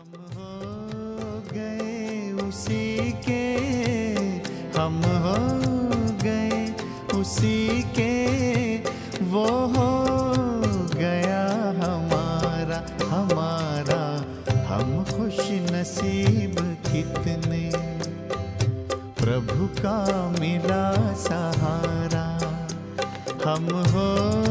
हम हो गए उसी के, हम हो गए उसी के, वो हो गया हमारा हमारा, हम खुश नसीब कितने। प्रभु का मिला सहारा, हम हो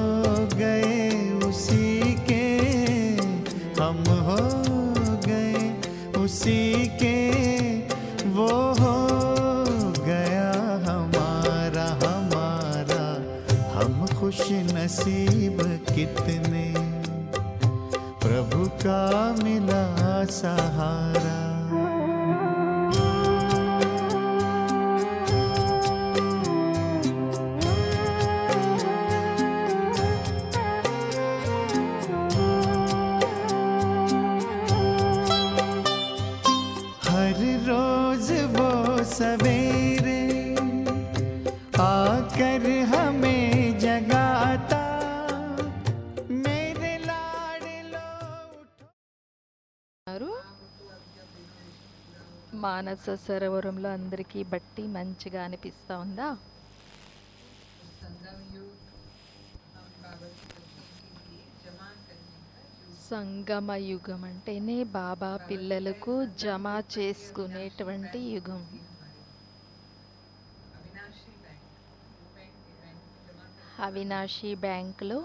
नसीब कितने మానస సరోవరంలో అందరికీ బట్టి మంచిగా అనిపిస్తూ ఉందా? సంగమ యుగం అంటేనే బాబా పిల్లలకు జమ చేసుకునేటువంటి యుగం. అవినాశి బ్యాంకులో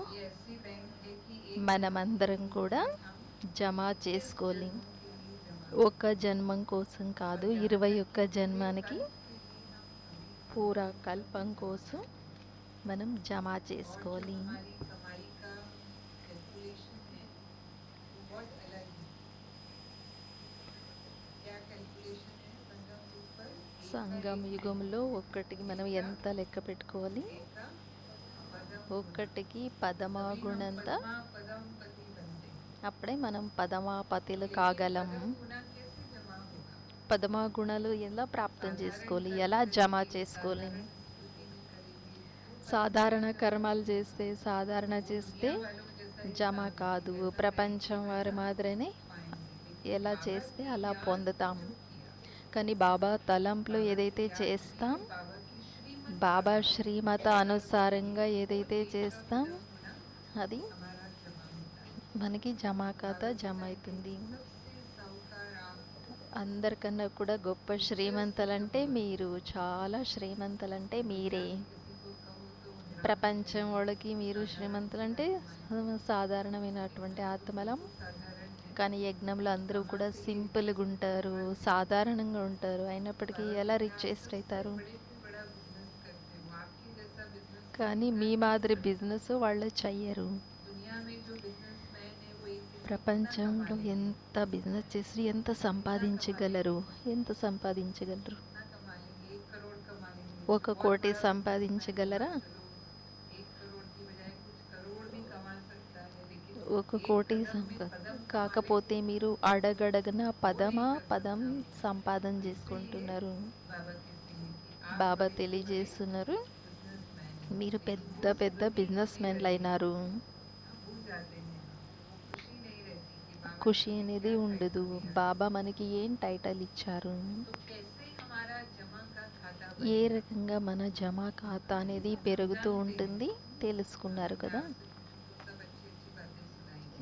మనమందరం కూడా జమ చేసుకోలేం ఒక జన్మం కోసం కాదు ఇరవై ఒక్క జన్మానికి పూరా కల్పం కోసం మనం జమ చేసుకోవాలి. సంగం యుగంలో ఒక్కటికి మనం ఎంత లెక్క పెట్టుకోవాలి? ఒక్కటికి పదమాగుణంత అప్పుడే మనం పదమాపతిలు కాగలం. పదమా గుణాలు ఎలా ప్రాప్తం చేసుకోవాలి? ఎలా జమ చేసుకోవాలి? సాధారణ కర్మాలు చేస్తే సాధారణ చేస్తే జమ కాదు. ప్రపంచం వారి మాదిరినే ఎలా చేస్తే అలా పొందుతాం. కానీ బాబా తలంపులు ఏదైతే చేస్తాం బాబా శ్రీమత అనుసారంగా ఏదైతే చేస్తాం అది మనకి జమా ఖాతా జమ అవుతుంది అందరికన్నా కూడా గొప్ప శ్రీమంతులంటే మీరు చాలా శ్రీమంతులంటే మీరే. ప్రపంచం వాళ్ళకి మీరు శ్రీమంతులంటే సాధారణమైనటువంటి ఆత్మలం. కానీ యజ్ఞంలో అందరూ కూడా సింపుల్గా ఉంటారు సాధారణంగా ఉంటారు. అయినప్పటికీ ఎలా రిచెస్ట్ అవుతారు? కానీ మీ మాదిరి బిజినెస్ వాళ్ళు చెయ్యరు. ప్రపంచంలో ఎంత బిజినెస్ చేసి ఎంత సంపాదించగలరు? ఎంత సంపాదించగలరు? ఒక కోటి సంపాదించగలరా? ఒక కోటి సంపా కాకపోతే మీరు అడగడగన పదమా పదం సంపాదన చేసుకుంటున్నారు. బాబా తెలియజేస్తున్నారు. మీరు పెద్ద పెద్ద బిజినెస్ మెన్లు అయినారు ఖుషి అనేది ఉండదు. బాబా మనకి ఏం టైటిల్ ఇచ్చారు? ఏ రకంగా మన జమా ఖాతా అనేది పెరుగుతూ ఉంటుంది? తెలుసుకున్నారు కదా?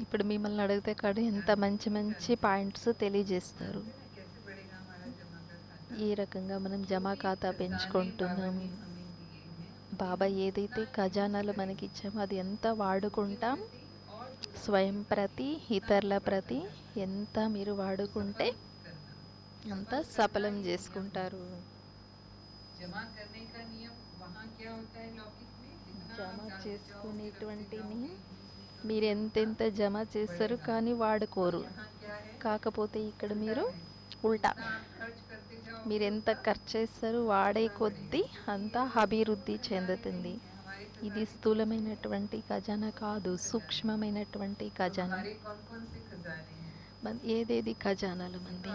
ఇప్పుడు మిమ్మల్ని అడిగితే కాడ ఎంత మంచి మంచి పాయింట్స్ తెలియజేస్తారు? ఏ రకంగా మనం జమా ఖాతా పెంచుకుంటున్నాం? బాబా ఏదైతే ఖజానాలు మనకి ఇచ్చామో అది ఎంత వాడుకుంటాం? స్వయం ప్రతి ఇతరుల ప్రతి ఎంత మీరు వాడుకుంటే అంత సఫలం చేసుకుంటారు. జమ చేసుకునేటువంటి మీరు ఎంతెంత జమ చేస్తారు కానీ వాడుకోరు. కాకపోతే ఇక్కడ మీరు ఉల్టా. మీరు ఎంత ఖర్చు చేస్తారు వాడే కొద్దీ అంత అభివృద్ధి చెందుతుంది. ఇది స్థూలమైనటువంటి ఖజానా కాదు సూక్ష్మమైనటువంటి ఖజానా. ఏదేది ఖజానాల మంది?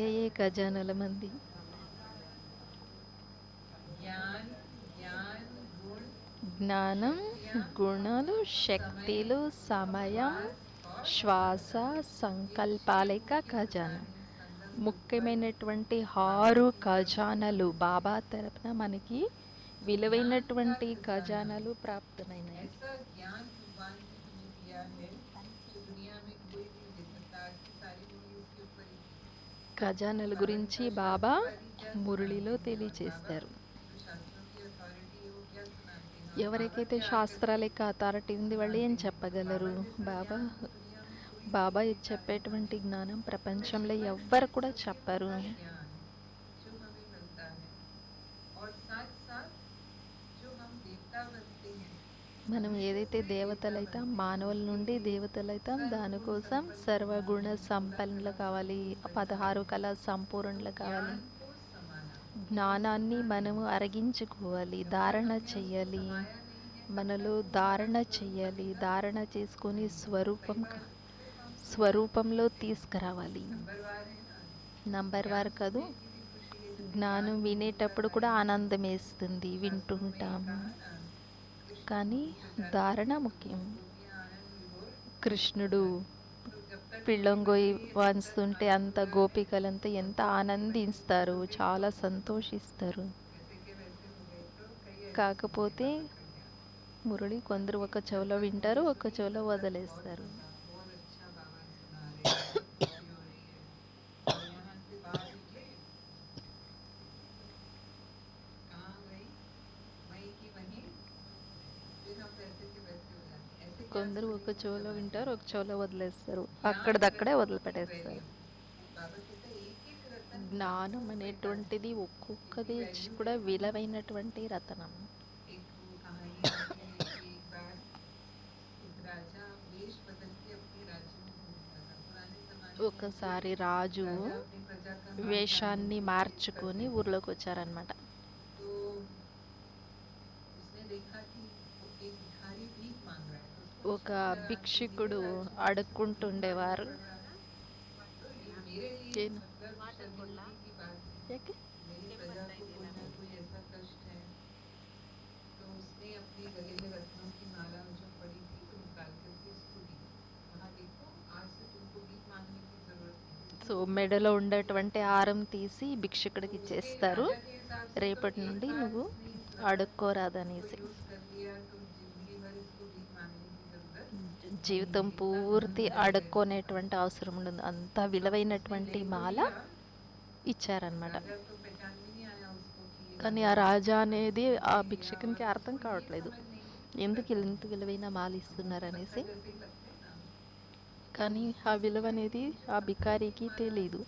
ఏ ఏ ఖజానాల మంది? జ్ఞానం గుణాలు శక్తులు సమయం శ్వాస సంకల్పాలేక ఖజానా. ముఖ్యమైనటువంటి ఆరు ఖజానాలు బాబా తరపున మనకి విలువైనటువంటి ఖజానాలు ప్రాప్తమైనవి. ఖజానాల గురించి బాబా మురళిలో తెలియచేస్తారు. ఎవరికైతే శాస్త్రాల యొక్క అథారిటీ ఉంది వాళ్ళు ఏం చెప్పగలరు? బాబా బాబా చెప్పేటువంటి జ్ఞానం ప్రపంచంలో ఎవ్వరు కూడా చెప్పరు. మనం ఏదైతే దేవతలైతాం మానవుల నుండి దేవతలైతాం దానికోసం సర్వగుణ సంపన్నులు కావాలి. పదహారు కళ సంపూర్ణులు కావాలి. జ్ఞానాన్ని మనము అరగించుకోవాలి ధారణ చెయ్యాలి మనలో ధారణ చెయ్యాలి ధారణ చేసుకొని స్వరూపం స్వరూపంలో తీసుకురావాలి. నంబర్ వన్ కాదు జ్ఞానం వినేటప్పుడు కూడా ఆనందం వేస్తుంది వింటుంటాము. కానీ ధారణ ముఖ్యం. కృష్ణుడు పిళ్ళంగోయి వంచుతుంటే అంత గోపికలంతా ఎంత ఆనందిస్తారు చాలా సంతోషిస్తారు. కాకపోతే మురళి కొందరు ఒక చెవులో వింటారు ఒక చెవులో వదిలేస్తారు. కొందరు ఒక చెవులో వింటారు ఒక చెవులో వదిలేస్తారు. అక్కడిదక్కడే వదిలిపెట్టేస్తారు. జ్ఞానం అనేటువంటిది ఒక్కొక్కది కూడా విలువైనటువంటి రతనం. ఒకసారి రాజు వేషాన్ని మార్చుకొని ఊర్లోకి వచ్చారనమాట ఒక భిక్షికుడు అడుక్కుంటుండేవారు. సో మెడలో ఉండేటువంటి హారం తీసి భిక్షకుడికి ఇచ్చేస్తారు. రేపటి నుండి నువ్వు అడుక్కోరాదనేసి. జీవితం పూర్తి అడుక్కునేటువంటి అవసరం ఉండదు. అంత విలువైనటువంటి మాల ఇచ్చారనమాట కానీ ఆ రాజా అనేది ఆ భిక్షకునికి అర్థం కావట్లేదు. ఎందుకు ఇంత విలువైన మాల ఇస్తున్నారు అనేసి కానీ ఆ విలువ అనేది ఆ బికారికి తెలీదు.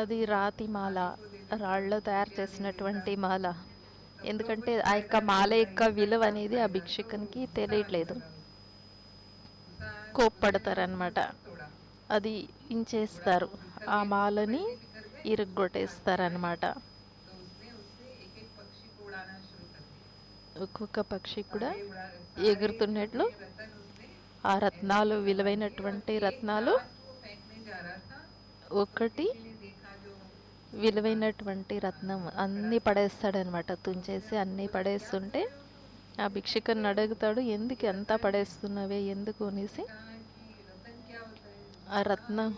అది రాతి మాల రాళ్ళలో తయారు చేసినటువంటి మాల. ఎందుకంటే ఆ యొక్క మాల యొక్క విలువ అనేది ఆ భిక్షకునికి తెలియట్లేదు. కోప్పడతారనమాట అది ఇంచేస్తారు. ఆ మాలని ఇరుగ్గొట్టేస్తారనమాట ఒక్కొక్క పక్షి కూడా ఎగురుతున్నట్లు ఆ రత్నాలు విలువైనటువంటి రత్నాలు ఒకటి విలువైనటువంటి రత్నం అన్నీ పడేస్తాడనమాట. తుంచేసి అన్నీ పడేస్తుంటే ఆ భిక్షకుని అడుగుతాడు ఎందుకు ఎంత పడేస్తున్నావే? ఎందుకు? అనేసి ఆ రత్నం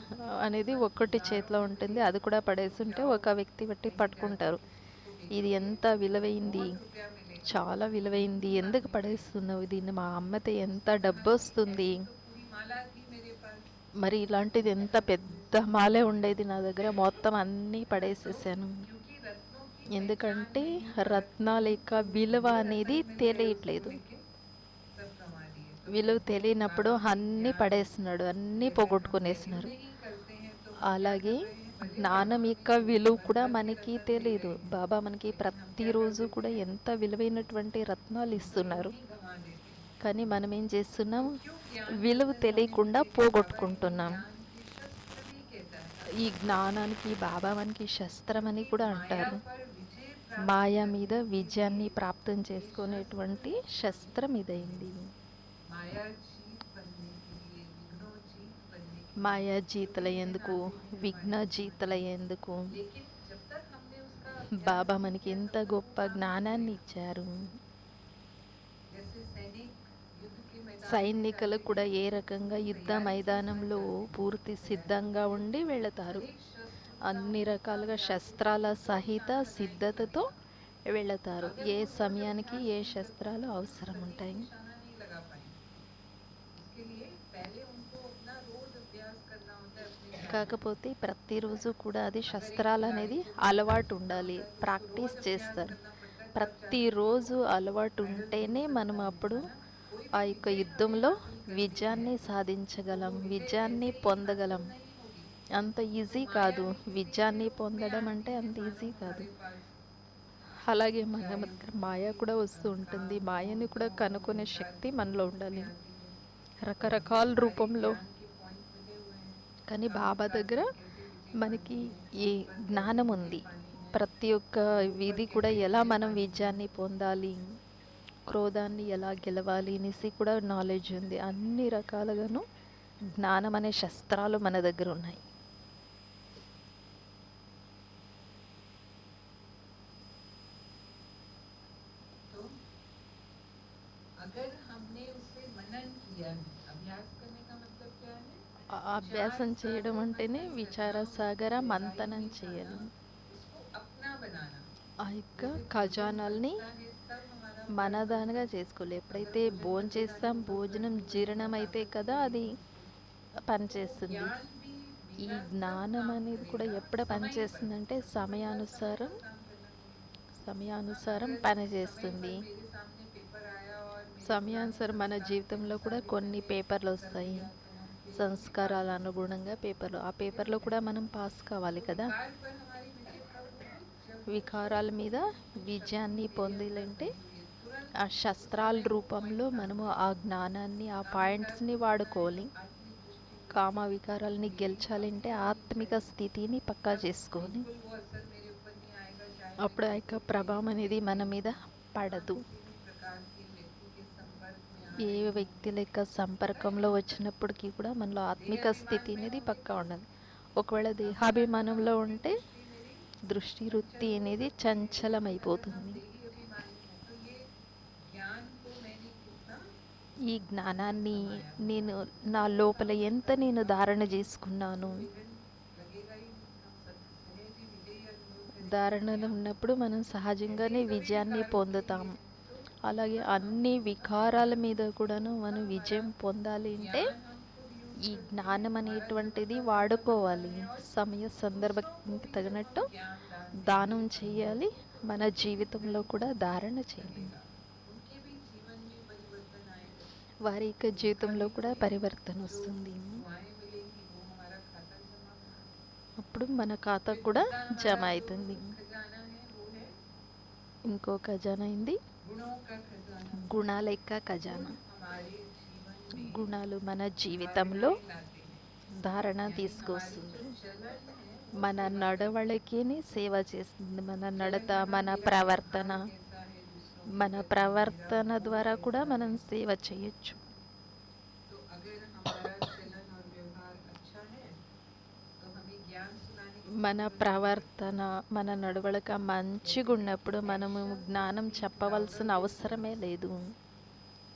అనేది ఒక్కటి చేతిలో ఉంటుంది అది కూడా పడేస్తుంటే ఒక వ్యక్తి బట్టి పట్టుకుంటారు. ఇది ఎంత విలువైంది? చాలా విలువైంది. ఎందుకు పడేస్తున్నావు? దీన్ని మా అమ్మతో ఎంత డబ్బు వస్తుంది మరి ఇలాంటిది ఎంత పెద్ద మాలే ఉండేది నా దగ్గర. మొత్తం అన్నీ పడేసేసాను. ఎందుకంటే రత్నాల యొక్క విలువ అనేది తెలియట్లేదు. విలువ తెలియనప్పుడు అన్నీ పడేస్తున్నాడు. అన్నీ పోగొట్టుకునేసినారు అలాగే జ్ఞానం యొక్క విలువ కూడా మనకి తెలియదు బాబా మనకి ప్రతిరోజు కూడా ఎంత విలువైనటువంటి రత్నాలు ఇస్తున్నారు. కానీ మనం ఏం చేస్తున్నాం? విలువ తెలియకుండా పోగొట్టుకుంటున్నాం. ఈ జ్ఞానానికి భావానికి శస్త్రం అని కూడా అంటారు. మాయా మీద విజయాన్ని ప్రాప్తం చేసుకునేటువంటి శస్త్రం ఇదైంది. మాయా జీతల ఎందుకు విఘ్న జీతల ఎందుకు బాబా మనకి ఎంత గొప్ప జ్ఞానాన్ని ఇచ్చారు. సైనికులు కూడా ఏ రకంగా యుద్ధ మైదానంలో పూర్తి సిద్ధంగా ఉండి వెళతారు. అన్ని రకాలుగా శస్త్రాల సహిత సిద్ధతతో వెళతారు. ఏ సమయానికి ఏ శస్త్రాలు అవసరం ఉంటాయి? కాకపోతే ప్రతిరోజు కూడా అది శస్త్రాలు అనేది అలవాటు ఉండాలి. ప్రాక్టీస్ చేస్తారు. ప్రతిరోజు అలవాటు ఉంటేనే మనం అప్పుడు ఆ యొక్క యుద్ధంలో విజయాన్ని సాధించగలం విజయాన్ని పొందగలం. అంత ఈజీ కాదు. విజయాన్ని పొందడం అంటే అంత ఈజీ కాదు. అలాగే మన దగ్గర మాయ కూడా వస్తూ ఉంటుంది. మాయని కూడా కనుక్కునే శక్తి మనలో ఉండాలి. రకరకాల రూపంలో. కానీ బాబా దగ్గర మనకి ఈ జ్ఞానం ఉంది. ప్రతి ఒక్క విధి కూడా ఎలా మనం విజయాన్ని పొందాలి? క్రోధాన్ని ఎలా గెలవాలి అనేసి కూడా నాలెడ్జ్ ఉంది. అన్ని రకాలుగాను జ్ఞానం అనే శస్త్రాలు మన దగ్గర ఉన్నాయి. అభ్యాసం చేయడం అంటేనే విచార సాగర మంతనం చేయాలి. ఆ యొక్క ఖజానాల్ని మనదానగా చేసుకోవాలి. ఎప్పుడైతే భోజనం చేస్తాం భోజనం జీర్ణం అయితే కదా అది పనిచేస్తుంది ఈ జ్ఞానం అనేది కూడా ఎప్పుడు పనిచేస్తుందంటే సమయానుసారం సమయానుసారం పనిచేస్తుంది సమయానుసారం మన జీవితంలో కూడా కొన్ని పేపర్లు వస్తాయి. సంస్కారాల అనుగుణంగా పేపర్లు. ఆ పేపర్లో కూడా మనం పాస్ కావాలి కదా. వికారాల మీద విజయాన్ని పొందాలంటే ఆ శస్త్రాల రూపంలో మనము ఆ జ్ఞానాన్ని ఆ పాయింట్స్ని వాడుకోవాలి. కామ వికారాలని గెలిచాలంటే ఆత్మిక స్థితిని పక్కా చేసుకొని అప్పుడు ఆ యొక్క ప్రభావం అనేది మన మీద పడదు. ఏ వ్యక్తుల యొక్క సంపర్కంలో వచ్చినప్పటికీ కూడా మనలో ఆత్మిక స్థితి అనేది పక్కా ఉండదు. ఒకవేళ దేహాభిమానంలో ఉంటే దృష్టి వృత్తి అనేది చంచలమైపోతుంది. ఈ జ్ఞానాన్ని నేను నా లోపల ఎంత నేను ధారణ చేసుకున్నాను. ధారణలో ఉన్నప్పుడు మనం సహజంగానే విజయాన్ని పొందుతాం. అలాగే అన్ని వికారాల మీద కూడాను మనం విజయం పొందాలి అంటే ఈ జ్ఞానం అనేటువంటిది వాడుకోవాలి. సమయ సందర్భానికి తగినట్టు దానం చేయాలి. మన జీవితంలో కూడా ధారణ చేయాలి. వారి యొక్క జీవితంలో కూడా పరివర్తన వస్తుంది. అప్పుడు మన ఖాతా కూడా జమ అవుతుంది. ఇంకో ఖజానా అయింది గుణాల యొక్క ఖజానా. గుణాలు మన జీవితంలో ధారణ తీసుకొస్తుంది. మన నడవళికిని సేవ చేస్తుంది. మన నడత మన ప్రవర్తన. మన ప్రవర్తన ద్వారా కూడా మనం సేవ చేయొచ్చు. మన ప్రవర్తన మన నడవలక మంచిగా ఉన్నప్పుడు మనము జ్ఞానం చెప్పవలసిన అవసరమే లేదు.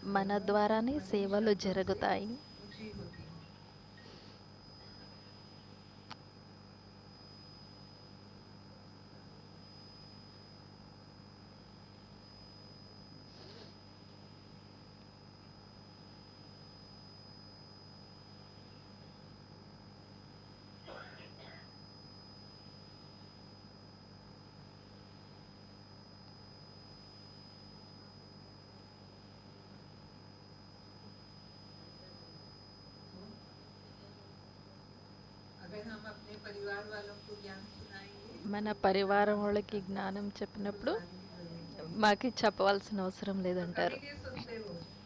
మన ద్వారానే సేవలు జరుగుతాయి. మన పరివారం వాళ్ళకి జ్ఞానం చెప్పినప్పుడు మాకు చెప్పవలసిన అవసరం లేదంటారు.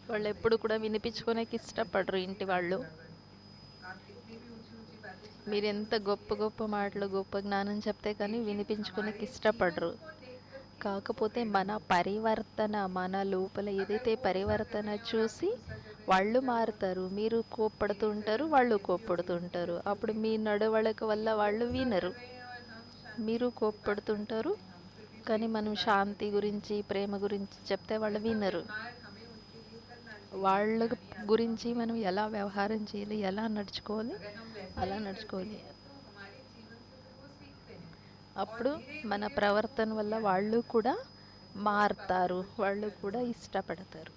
వాళ్ళు ఎప్పుడు కూడా వినిపించుకోనేకి ఇష్టపడరు ఇంటి వాళ్ళు. మీరు ఎంత గొప్ప గొప్ప మాటలు గొప్ప జ్ఞానం చెప్తే కానీ వినిపించుకోనేకి ఇష్టపడరు. కాకపోతే మన పరివర్తన మన లోపల ఏదైతే పరివర్తన చూసి వాళ్ళు మారుతారు మీరు కోప్పడుతుంటారు వాళ్ళు కోప్పడుతుంటారు అప్పుడు మీ నడవళక వల్ల వాళ్ళు వినరు. మీరు కోప్పడుతుంటారు కానీ మనం శాంతి గురించి ప్రేమ గురించి చెప్తే వాళ్ళు వినరు. వాళ్ళ గురించి మనం ఎలా వ్యవహారం చేయాలి ఎలా నడుచుకోవాలి అలా నడుచుకోవాలి. అప్పుడు మన ప్రవర్తన వల్ల వాళ్ళు కూడా మారుతారు వాళ్ళు కూడా ఇష్టపడతారు.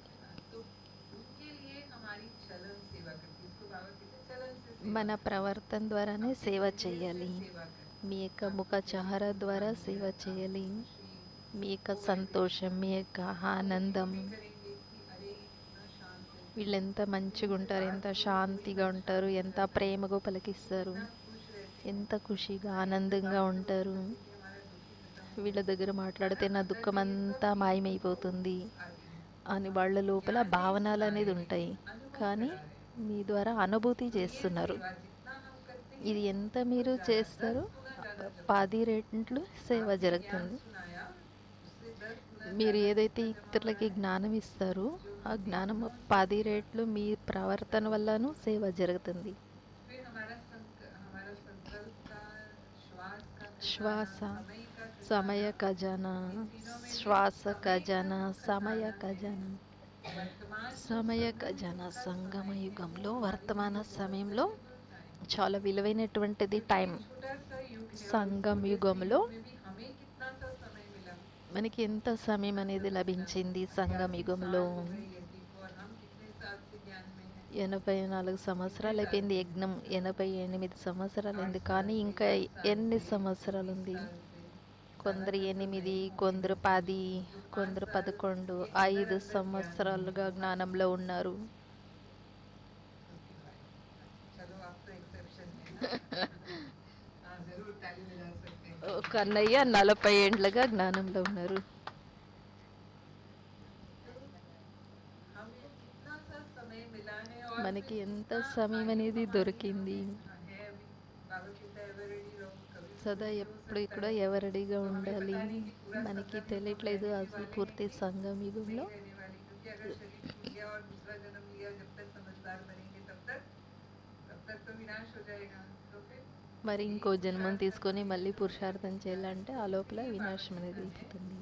మన ప్రవర్తన ద్వారానే సేవ చేయాలి. మీ యొక్క ముఖచహార ద్వారా సేవ చేయాలి. మీ యొక్క సంతోషం మీ యొక్క ఆనందం. వీళ్ళు ఎంత మంచిగా ఉంటారు ఎంత శాంతిగా ఉంటారు ఎంత ప్రేమగా పలికిస్తారు ఎంత ఖుషిగా ఆనందంగా ఉంటారు. వీళ్ళ దగ్గర మాట్లాడితే నా దుఃఖం అంతా మాయమైపోతుంది. అని వాళ్ళ లోపల భావనలు అనేది ఉంటాయి. కానీ మీ ద్వారా అనుభూతి చేస్తున్నారు. ఇది ఎంత మీరు చేస్తారో? పది రెట్లు సేవ జరుగుతుంది. మీరు ఏదైతే ఇతరులకి జ్ఞానం ఇస్తారో ఆ జ్ఞానం పది రేట్లు మీ ప్రవర్తన వల్లనూ సేవ జరుగుతుంది. శ్వాస సమయ ఖజానా శ్వాస ఖజానా సమయ ఖజానా. సమయ జన సంగమ యుగంలో వర్తమాన సమయంలో చాలా విలువైనటువంటిది టైం సంగం యుగంలో మనకి ఎంత సమయం అనేది లభించింది సంగం యుగంలో ఎనభై నాలుగు సంవత్సరాలు అయిపోయింది యజ్ఞం. ఎనభై ఎనిమిది సంవత్సరాలు అయింది కానీ ఇంకా ఎన్ని సంవత్సరాలు ఉంది కొందరు ఎనిమిది కొందరు పది కొందరు పదకొండు ఐదు సంవత్సరాలుగా జ్ఞానంలో ఉన్నారు. కన్నయ్య నలభై ఏండ్లుగా జ్ఞానంలో ఉన్నారు. మనకి ఎంత సమయం అనేది దొరికింది. సదా ఎప్పుడు ఇక్కడ ఎవరడిగా ఉండాలి? మనకి తెలియట్లేదు అసలు పూర్తి సంఘం యుగంలో మరి ఇంకో జన్మం తీసుకొని మళ్ళీ పురుషార్థం చేయాలంటే ఆ లోపల వినాశం అనేది అయిపోతుంది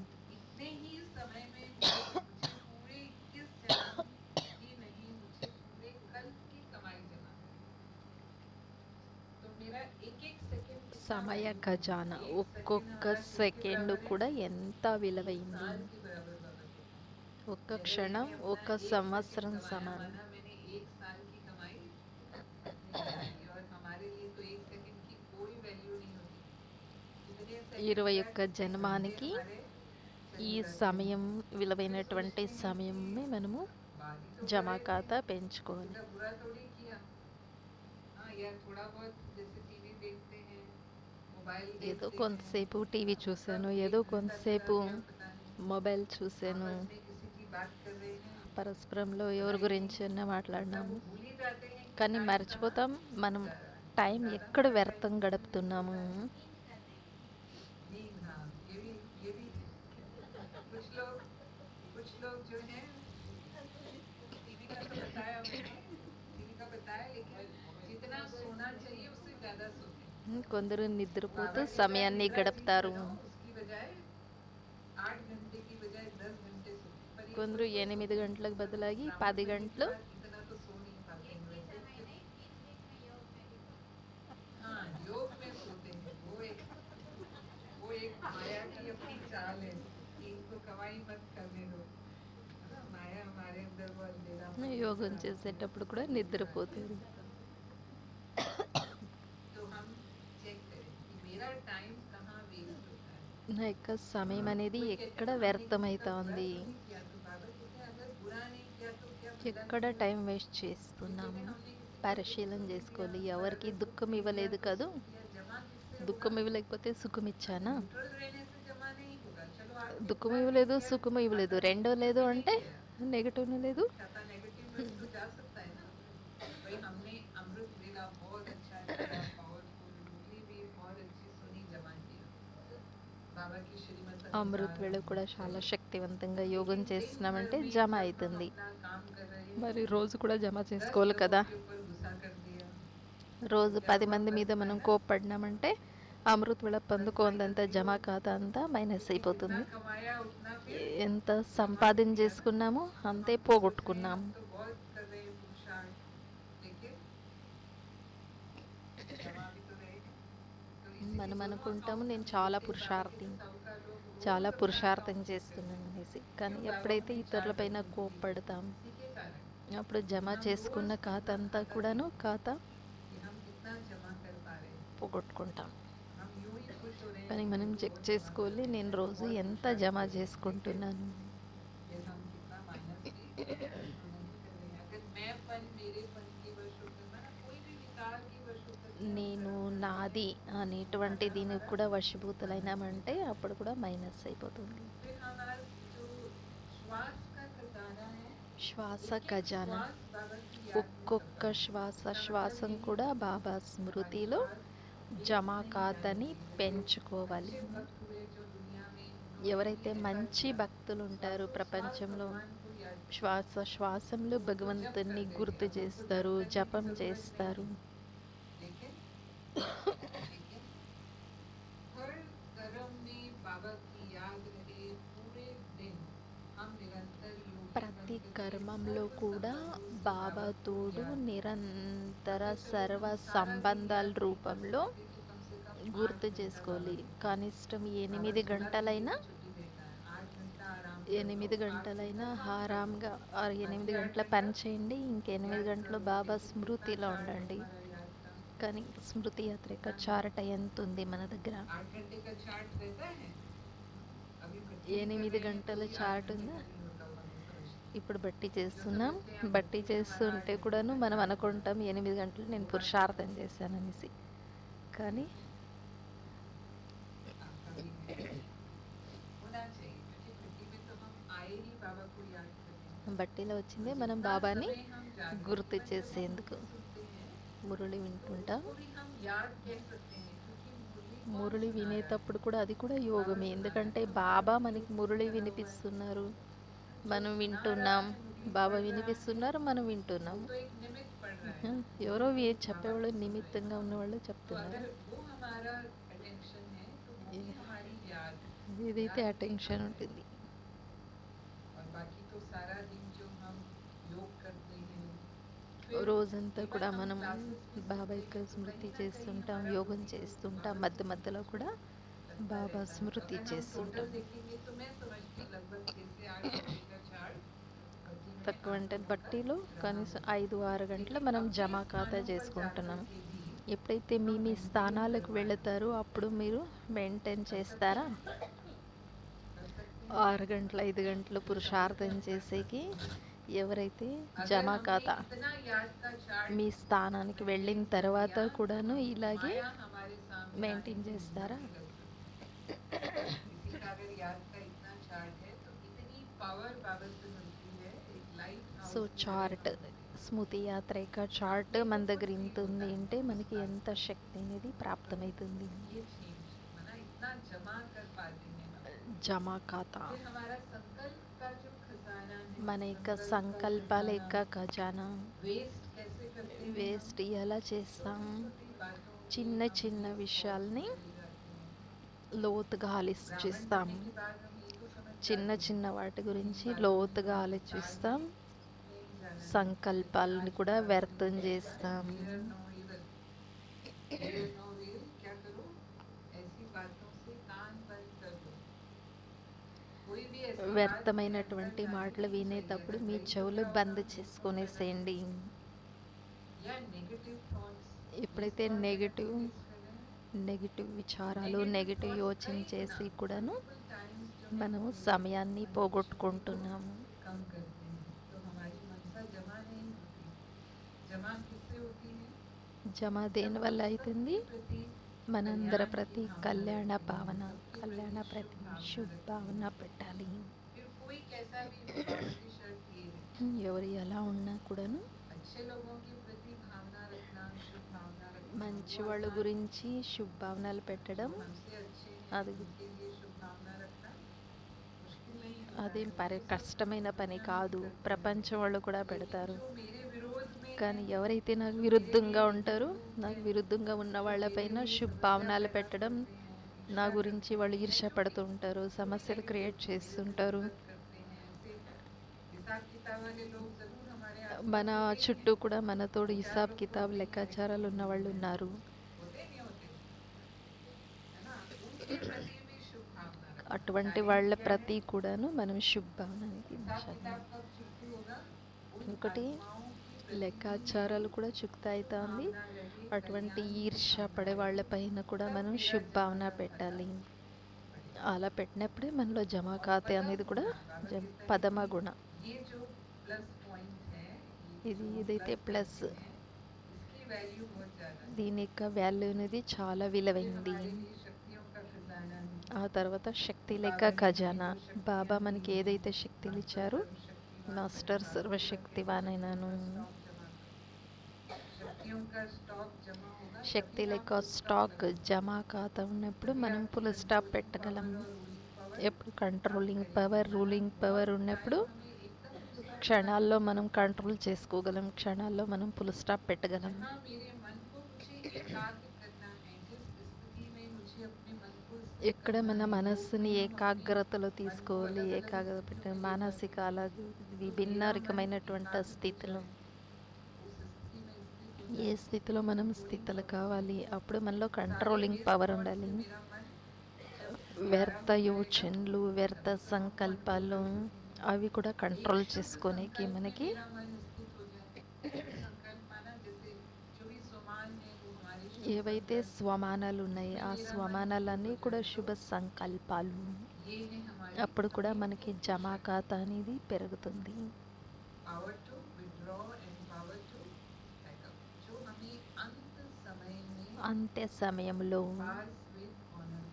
సమయ ఖజానా. ఒక్కొక్క సెకండ్ కూడా ఎంత విలువైంది? ఒక్క క్షణం ఒక సంవత్సరం సమానం. ఇరవై ఒక్క జన్మానికి ఈ సమయం విలువైనటువంటి సమయమే మనము జమా ఖాతా పెంచుకోవాలి. ఏదో కొంతసేపు టీవీ చూశాను ఏదో కొంతసేపు మొబైల్ చూశాను. పరస్పరంలో ఎవరి గురించి అన్నా మాట్లాడినాము. కానీ మర్చిపోతాం మనం టైం ఎక్కడ వ్యర్థం గడుపుతున్నాము? కొందరు నిద్రపోతూ సమయాన్ని గడుపుతారు కొందరు ఎనిమిది గంటలకు బదులాగి పది గంటలు యోగం చేసేటప్పుడు కూడా నిద్రపోతుంది మన యొక్క సమయం అనేది ఎక్కడ వ్యర్థమవుతోంది ఎక్కడ టైం వేస్ట్ చేస్తున్నాము? పరిశీలన చేసుకోవాలి. ఎవరికి దుఃఖం ఇవ్వలేదు కదూ? దుఃఖం ఇవ్వలేకపోతే సుఖం ఇచ్చానా? దుఃఖం ఇవ్వలేదు సుఖం ఇవ్వలేదు. రెండో లేదు అంటే నెగటివ్ లేదు? అమృత్ వేళ కూడా చాలా శక్తివంతంగా యోగం చేస్తున్నామంటే జమ అవుతుంది. మరి రోజు కూడా జమ చేసుకోవాలి కదా? రోజు పది మంది మీద మనం కోప్పడినామంటే అమృత్ వేళ పొందుకోందంతా జమ ఖాతా అంతా మైనస్ అయిపోతుంది. ఎంత సంపాదన చేసుకున్నామో అంతే పోగొట్టుకున్నాము మనం అనుకుంటాము నేను చాలా పురుషార్థి చాలా పురుషార్థం చేస్తున్నాను అనేసి కానీ ఎప్పుడైతే ఇతరులపైన కోప్పడతాం అప్పుడు జమ చేసుకున్న ఖాతా అంతా కూడాను ఖాతా పోగొట్టుకుంటాం. కానీ మనం చెక్ చేసుకోవాలి నేను రోజు ఎంత జమ చేసుకుంటున్నాను. నేను నాది అనేటువంటి దీనికి కూడా వర్షభూతులైనామంటే అప్పుడు కూడా మైనస్ అయిపోతుంది. శ్వాస ఖజానా. ఒక్కొక్క శ్వాస శ్వాసం కూడా బాబా స్మృతిలో జమా కాదని పెంచుకోవాలి. ఎవరైతే మంచి భక్తులు ఉంటారో ప్రపంచంలో శ్వాస శ్వాసంలో భగవంతుని గుర్తు చేస్తారు జపం చేస్తారు. हर कर्म में बाबा की याद रहे पूरे दिन हम निरंतर योग ప్రతి కర్మంలో కూడా బాబా తోడు నిరంతర సర్వ సంబంధాల రూపంలో గుర్తు చేసుకోవాలి కనిష్టం ఎనిమిది గంటలైనా ఎనిమిది గంటలైనా ఆరాంగా ఆ ఎనిమిది గంటల పని చేయండి ఇంకెనిమిది గంటలు బాబా స్మృతిలో ఉండండి కానీ స్మృతి యాత్ర యొక్క చార్ట్ ఎంత ఉంది మన దగ్గర. ఎనిమిది గంటల చార్ట్ ఉందా? ఇప్పుడు బట్టి చేస్తున్నాం. బట్టి చేస్తుంటే కూడాను మనం అనుకుంటాం ఎనిమిది గంటలు నేను పురుషార్థం చేశాననేసి. కానీ బట్టీలో వచ్చింది మనం బాబాని గుర్తు చేసేందుకు. మురళి వింటుంటా. మురళి వినేటప్పుడు కూడా అది కూడా యోగమే. ఎందుకంటే బాబా మనకి మురళి వినిపిస్తున్నారు. మనం వింటున్నాం. బాబా వినిపిస్తున్నారు మనం వింటున్నాం. ఎవరో చెప్పేవాళ్ళు నిమిత్తంగా ఉన్నవాళ్ళు చెప్తున్నారు. ఏదైతే అటెన్షన్ ఉంటుంది. రోజంతా కూడా మనం బాబాయ్కి స్మృతి చేస్తుంటాం యోగం చేస్తుంటాం మధ్య మధ్యలో కూడా బాబా స్మృతి చేస్తుంటాం. తక్కువ అంటే బట్టీలో కనీసం ఐదు ఆరు గంటల మనం జమా ఖాతా చేసుకుంటున్నాం. ఎప్పుడైతే మీ మీ స్థానాలకు వెళతారో అప్పుడు మీరు మెయింటైన్ చేస్తారా? ఆరు గంటలు ఐదు గంటలు పురుషార్థం చేసేకి ఎవరైతే జమా ఖాతా మీ స్థానానికి వెళ్ళిన తర్వాత కూడాను ఇలాగే మెయింటైన్ చేస్తారా? సో చార్ట్ స్మృతి యాత్ర యొక్క చార్ట్ మన దగ్గర ఇంత ఉంది అంటే మనకి ఎంత శక్తి అనేది ప్రాప్తమవుతుంది. జమా ఖాతా మన యొక్క సంకల్పాల యొక్క ఖజానా. వేస్ట్ ఎలా చేస్తాం? చిన్న చిన్న విషయాల్ని లోతుగా ఆలోచిస్తాం. చిన్న చిన్న వాటి గురించి లోతుగా ఆలోచిస్తాం. సంకల్పాలను కూడా వ్యర్థం చేస్తాం. వ్యర్థమైనటువంటి మాటలు వినేటప్పుడు మీ చెవులు బంద్ చేసుకునేసేయండి. ఎప్పుడైతే నెగిటివ్ నెగిటివ్ విచారాలు నెగిటివ్ యోచన చేసి కూడాను మనము సమయాన్ని పోగొట్టుకుంటున్నాము. జమా దేని వల్ల అవుతుంది మనందర ప్రతి కళ్యాణ భావన. కళ్యాణ ప్రతిమ శుభభావన పెట్టాలి. ఎవరు ఎలా ఉన్నా కూడాను మంచి వాళ్ళ గురించి శుభావనలు పెట్టడం అది అది పరి కష్టమైన పని కాదు ప్రపంచం వాళ్ళు కూడా పెడతారు. కానీ ఎవరైతే నాకు విరుద్ధంగా ఉంటారో నాకు విరుద్ధంగా ఉన్న వాళ్ళపైన శుభావనలు పెట్టడం నా గురించి వాళ్ళు ఈర్ష ఉంటారు సమస్యలు క్రియేట్ చేస్తుంటారు. మన చుట్టూ కూడా మనతో హిసాబ్ కితాబ్ లెక్కాచారాలు ఉన్న వాళ్ళు ఉన్నారు. అటువంటి వాళ్ళ ప్రతి కూడాను మనం శుభభవనానికి ఇంకోటి లెక్కాచారాలు కూడా చుక్త ఉంది అటువంటి ఈర్ష పడే వాళ్ళపైన కూడా మనం శుభావన పెట్టాలి. అలా పెట్టినప్పుడే మనలో జమాఖాతే అనేది కూడా పదమ గుణ. ఇది ఇదైతే ప్లస్ దీని యొక్క వాల్యూ అనేది చాలా విలువైంది. ఆ తర్వాత శక్తి లెక్క ఖజానా. బాబా మనకి ఏదైతే శక్తిని ఇచ్చారో మాస్టర్ సర్వశక్తివానైనాను. శక్తి లేక స్టాక్ జమ ఖాతా ఉన్నప్పుడు మనం ఫుల్ స్టాప్ పెట్టగలం ఎప్పుడు కంట్రోలింగ్ పవర్ రూలింగ్ పవర్ ఉన్నప్పుడు క్షణాల్లో మనం కంట్రోల్ చేసుకోగలం క్షణాల్లో మనం ఫుల్ స్టాప్ పెట్టగలం. ఎక్కడ మన మనస్సుని ఏకాగ్రతలో తీసుకోవాలి ఏకాగ్రత పెట్టాలి మానసిక అలా విభిన్న రకమైనటువంటి స్థితిలో. ఏ స్థితిలో మనం స్థితులు కావాలి అప్పుడు మనలో కంట్రోలింగ్ పవర్ ఉండాలి. వ్యర్థ యోచనలు వ్యర్థ సంకల్పాలు అవి కూడా కంట్రోల్ చేసుకోనికి మనకి ఏవైతే స్వమానాలు ఉన్నాయి ఆ స్వమానాలన్నీ కూడా శుభ సంకల్పాలు. అప్పుడు కూడా మనకి జమాఖాత అనేది పెరుగుతుంది. అంత్య సమయంలో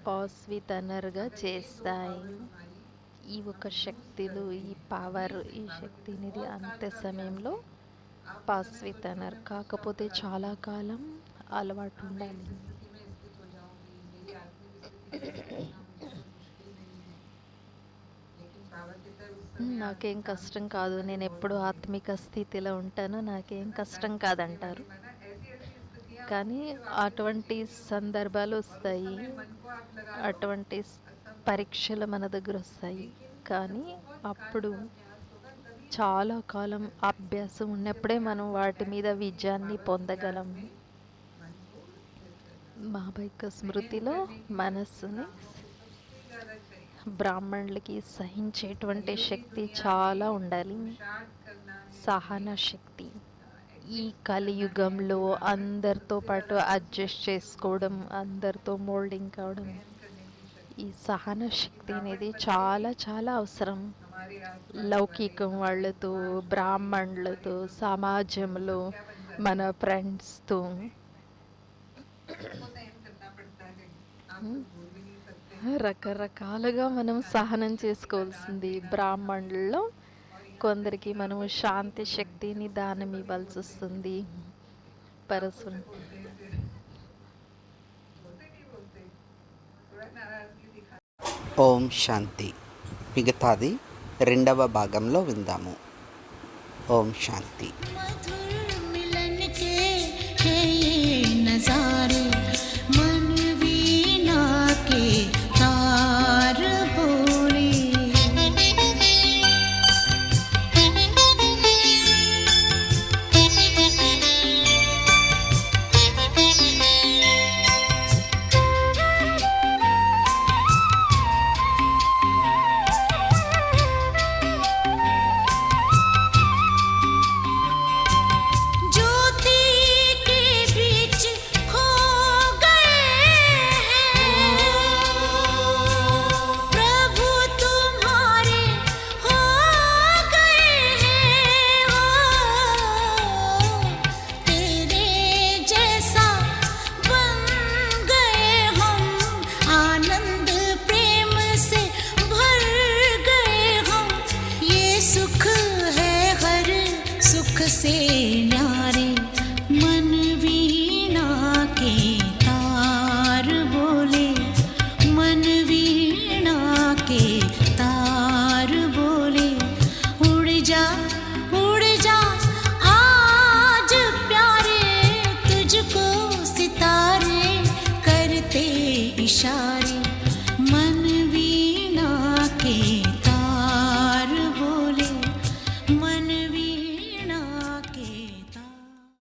పాస్ విత్ అనర్గా చేస్తాయి. ఈ ఒక శక్తులు ఈ పవర్ ఈ శక్తి అనేది అంత్య సమయంలో పాస్ విత్ అనర్ కాకపోతే చాలా కాలం అలవాటు ఉండాలి. నాకేం కష్టం కాదు. నేను ఎప్పుడు ఆత్మిక స్థితిలో ఉంటాను. నాకేం కష్టం కాదంటారు. కానీ అటువంటి సందర్భాలు వస్తాయి. అటువంటి పరీక్షలు మన దగ్గర వస్తాయి. కానీ అప్పుడు చాలా కాలం అభ్యాసం ఉన్నప్పుడే మనం వాటి మీద విజయాన్ని పొందగలం. యొక్క స్మృతిలో మనస్సుని బ్రాహ్మణులకి సహించేటువంటి శక్తి చాలా ఉండాలి. సహన శక్తి. ఈ కలియుగంలో అందరితో పాటు అడ్జస్ట్ చేసుకోవడం అందరితో మోల్డింగ్ కావడం ఈ సహన శక్తి అనేది చాలా చాలా అవసరం. లౌకికం వాళ్ళతో బ్రాహ్మణులతో సమాజంలో మన ఫ్రెండ్స్తో. రకరకాలుగా మనం సహనం చేసుకోవాల్సింది బ్రాహ్మణుల్లో. కొందరికి మనము శాంతి శక్తిని దానం ఇవ్వాల్సి వస్తుంది. పరసు ఓం శాంతి. మిగతాది రెండవ భాగంలో విందాము. ఓం శాంతి.